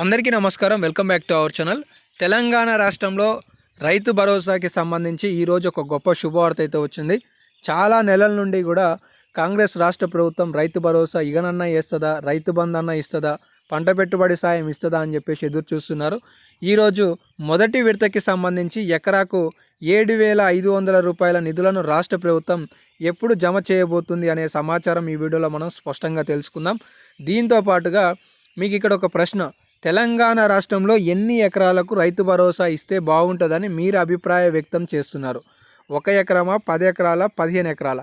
అందరికీ నమస్కారం. Welcome back to our channel. Telangana రాష్ట్రంలో రైతు భరోసాకి సంబంధించి ఈరోజు ఒక గొప్ప శుభవార్త అయితే వచ్చింది. చాలా నెలల నుండి కూడా కాంగ్రెస్ రాష్ట్ర ప్రభుత్వం రైతు భరోసా ఇగనన్నా ఇస్తుందా రైతు బంధు అన్న ఇస్తుందా పంట పెట్టుబడి సాయం ఇస్తుందా అని చెప్పేసి ఎదురు చూస్తున్నారు. ఈరోజు మొదటి విడతకి సంబంధించి ఎకరాకు ఏడు వేల ఐదు వందల రూపాయల నిధులను రాష్ట్ర ప్రభుత్వం ఎప్పుడు జమ చేయబోతుంది అనే సమాచారం ఈ వీడియోలో మనం స్పష్టంగా తెలుసుకుందాం. దీంతో పాటుగా మీకు ఇక్కడ ఒక ప్రశ్న. తెలంగాణ రాష్ట్రంలో ఎన్ని ఎకరాలకు రైతు భరోసా ఇస్తే బాగుంటుందని మీరు అభిప్రాయ వ్యక్తం చేస్తున్నారు? ఒక ఎకరమా పది ఎకరాల పదిహేను ఎకరాల?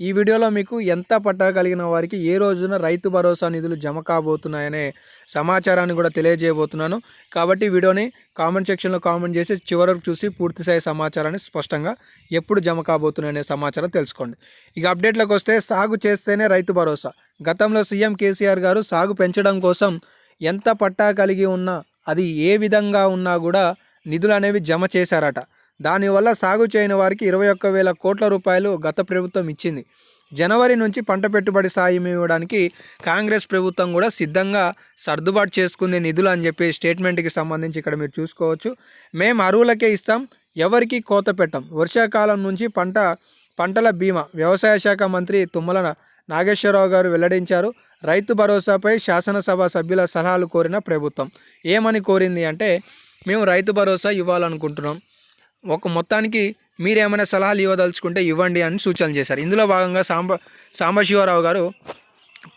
ఈ వీడియోలో మీకు ఎంత పట్టా కలిగిన వారికి ఏ రోజున రైతు భరోసా నిధులు జమ కాబోతున్నాయనే సమాచారాన్ని కూడా తెలియజేయబోతున్నాను. కాబట్టి వీడియోని కామెంట్ సెక్షన్లో కామెంట్ చేసి చివరకు చూసి పూర్తిస్థాయి సమాచారాన్ని స్పష్టంగా ఎప్పుడు జమ కాబోతున్నాయనే సమాచారం తెలుసుకోండి. ఇక అప్డేట్లకు వస్తే సాగు చేస్తేనే రైతు భరోసా. గతంలో సీఎం కేసీఆర్ గారు సాగు పెంచడం కోసం ఎంత పట్టా కలిగి ఉన్నా అది ఏ విధంగా ఉన్నా కూడా నిధులు అనేవి జమ చేశారట. దానివల్ల సాగు చేయని వారికి ఇరవై ఒక్క వేల కోట్ల రూపాయలు గత ప్రభుత్వం ఇచ్చింది. జనవరి నుంచి పంట పెట్టుబడి సాయం ఇవ్వడానికి కాంగ్రెస్ ప్రభుత్వం కూడా సిద్ధంగా సర్దుబాటు చేసుకుంది నిధులు అని చెప్పి స్టేట్మెంట్కి సంబంధించి ఇక్కడ మీరు చూసుకోవచ్చు. మేము అరువులకే ఇస్తాం ఎవరికి కోత పెట్టం. వర్షాకాలం నుంచి పంట పంటల బీమా వ్యవసాయ శాఖ మంత్రి తుమ్మల నాగేశ్వరరావు గారు వెల్లడించారు. రైతు భరోసాపై శాసనసభ సభ్యుల సలహాలు కోరిన ప్రభుత్వం. ఏమని కోరింది అంటే మేము రైతు భరోసా ఇవ్వాలనుకుంటున్నాం. ఒక మొత్తానికి మీరేమైనా సలహాలు ఇవ్వదలుచుకుంటే ఇవ్వండి అని సూచనలు చేశారు. ఇందులో భాగంగా సాంబ సాంబశివరావు గారు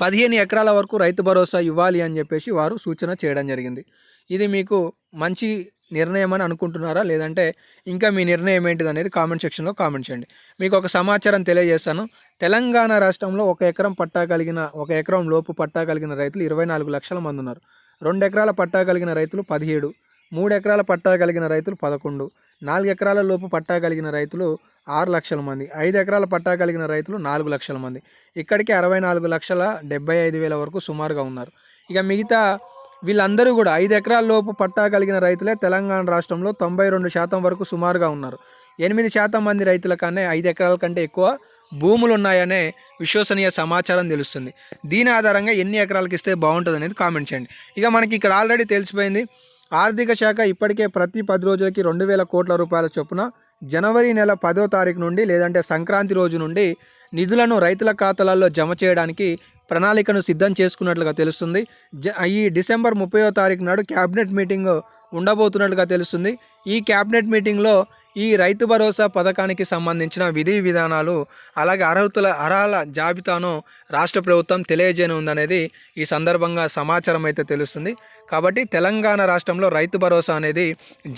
పదిహేను ఎకరాల వరకు రైతు భరోసా ఇవ్వాలి అని చెప్పేసి వారు సూచన చేయడం జరిగింది. ఇది మీకు మంచి నిర్ణయం అని అనుకుంటున్నారా? లేదంటే ఇంకా మీ నిర్ణయం ఏంటిది అనేది కామెంట్ సెక్షన్లో కామెంట్ చేయండి. మీకు ఒక సమాచారం తెలియజేస్తాను. తెలంగాణ రాష్ట్రంలో ఒక ఎకరం పట్టా కలిగిన ఒక ఎకరం లోపు పట్టా కలిగిన రైతులు ఇరవై నాలుగు లక్షల మంది ఉన్నారు. రెండు ఎకరాల పట్టా కలిగిన రైతులు పదిహేడు మూడు ఎకరాల పట్టా కలిగిన రైతులు పదకొండు నాలుగు ఎకరాల లోపు పట్టా కలిగిన రైతులు ఆరు లక్షల మంది ఐదు ఎకరాల పట్టా కలిగిన రైతులు నాలుగు లక్షల మంది. ఇక్కడికి అరవై నాలుగు లక్షల డెబ్బై ఐదు వేల వరకు సుమారుగా ఉన్నారు. ఇక మిగతా వీళ్ళందరూ కూడా ఐదు ఎకరాల లోపు పట్టా కలిగిన రైతులే తెలంగాణ రాష్ట్రంలో తొంభై రెండు శాతం వరకు సుమారుగా ఉన్నారు. ఎనిమిది శాతం మంది రైతుల కన్నా ఐదు ఎకరాల కంటే ఎక్కువ భూములు ఉన్నాయనే విశ్వసనీయ సమాచారం తెలుస్తుంది. దీని ఆధారంగా ఎన్ని ఎకరాలకు ఇస్తే బాగుంటుంది అనేది కామెంట్ చేయండి. ఇక మనకి ఇక్కడ ఆల్రెడీ తెలిసిపోయింది. ఆర్థిక శాఖ ఇప్పటికే ప్రతి పది రోజులకి రెండు వేల కోట్ల రూపాయల చొప్పున జనవరి నెల పదో తారీఖు నుండి లేదంటే సంక్రాంతి రోజు నుండి నిధులను రైతుల ఖాతాలలో జమ చేయడానికి ప్రణాళికను సిద్ధం చేసుకున్నట్లుగా తెలుస్తుంది. జ ఈ డిసెంబర్ ముప్పైవ తారీఖు నాడు క్యాబినెట్ మీటింగ్ ఉండబోతున్నట్లుగా తెలుస్తుంది. ఈ క్యాబినెట్ మీటింగ్లో ఈ రైతు భరోసా పథకానికి సంబంధించిన విధి విధానాలు అలాగే అర్హతల అర్హల జాబితాను రాష్ట్ర ప్రభుత్వం తెలియజేయనుందనేది ఈ సందర్భంగా సమాచారం అయితే తెలుస్తుంది. కాబట్టి తెలంగాణ రాష్ట్రంలో రైతు భరోసా అనేది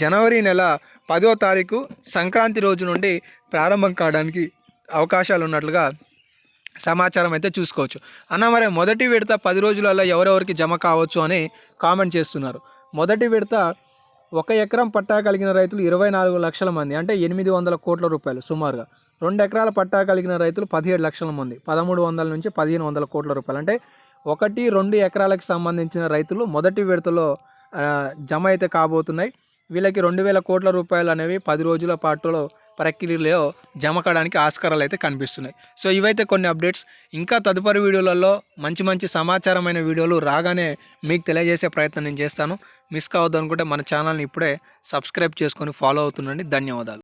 జనవరి నెల పదో తారీఖు సంక్రాంతి రోజు నుండి ప్రారంభం కావడానికి అవకాశాలు ఉన్నట్లుగా సమాచారం అయితే చూసుకోవచ్చు. అన్న మరి మొదటి విడత పది రోజులలో ఎవరెవరికి జమ కావచ్చు అని కామెంట్ చేస్తున్నారు. మొదటి విడత ఒక ఎకరం పట్టా కలిగిన రైతులు ఇరవై నాలుగు లక్షల మంది అంటే ఎనిమిది వందల కోట్ల రూపాయలు సుమారుగా. రెండు ఎకరాల పట్టా కలిగిన రైతులు పదిహేడు లక్షల మంది పదమూడు వందల నుంచి పదిహేను వందల కోట్ల రూపాయలు. అంటే ఒకటి రెండు ఎకరాలకు సంబంధించిన రైతులు మొదటి విడతలో జమ అయితే కాబోతున్నాయి. వీళ్ళకి రెండు వేల కోట్ల రూపాయలు అనేవి పది రోజుల పాటులో ప్రక్రియలో జమ కావడానికి ఆస్కారాలు అయితే కనిపిస్తున్నాయి. సో ఇవైతే కొన్ని అప్డేట్స్. ఇంకా తదుపరి వీడియోలలో మంచి మంచి సమాచారమైన వీడియోలు రాగానే మీకు తెలియజేసే ప్రయత్నం నేను చేస్తాను. మిస్ కావద్దు అనుకుంటే మన ఛానల్ని ఇప్పుడే సబ్స్క్రైబ్ చేసుకొని ఫాలో అవుతుండండి. ధన్యవాదాలు.